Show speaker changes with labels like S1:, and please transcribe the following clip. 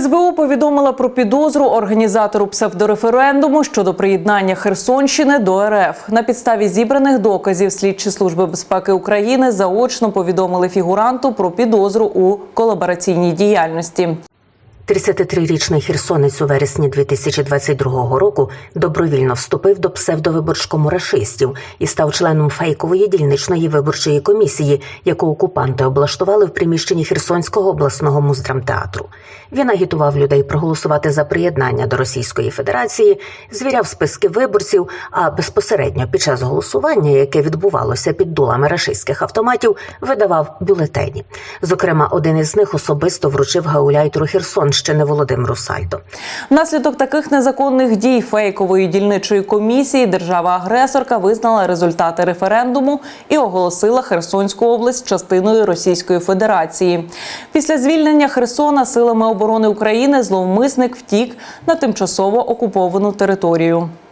S1: СБУ повідомила про підозру організатору псевдореферендуму щодо приєднання Херсонщини до РФ. На підставі зібраних доказів слідчі служби безпеки України заочно повідомили фігуранту про підозру у колабораційній діяльності.
S2: 33-річний херсонець у вересні 2022 року добровільно вступив до псевдовиборчкому рашистів і став членом фейкової дільничної виборчої комісії, яку окупанти облаштували в приміщенні Херсонського обласного муздрамтеатру. Він агітував людей проголосувати за приєднання до Російської Федерації, звіряв списки виборців, а безпосередньо під час голосування, яке відбувалося під дулами рашистських автоматів, видавав бюлетені. Зокрема, один із них особисто вручив гауляйтеру Херсонщини Володимиру Сальдо.
S1: Внаслідок таких незаконних дій фейкової дільничої комісії держава-агресорка визнала результати референдуму і оголосила Херсонську область частиною Російської Федерації. Після звільнення Херсона силами оборони України зловмисник втік на тимчасово окуповану територію.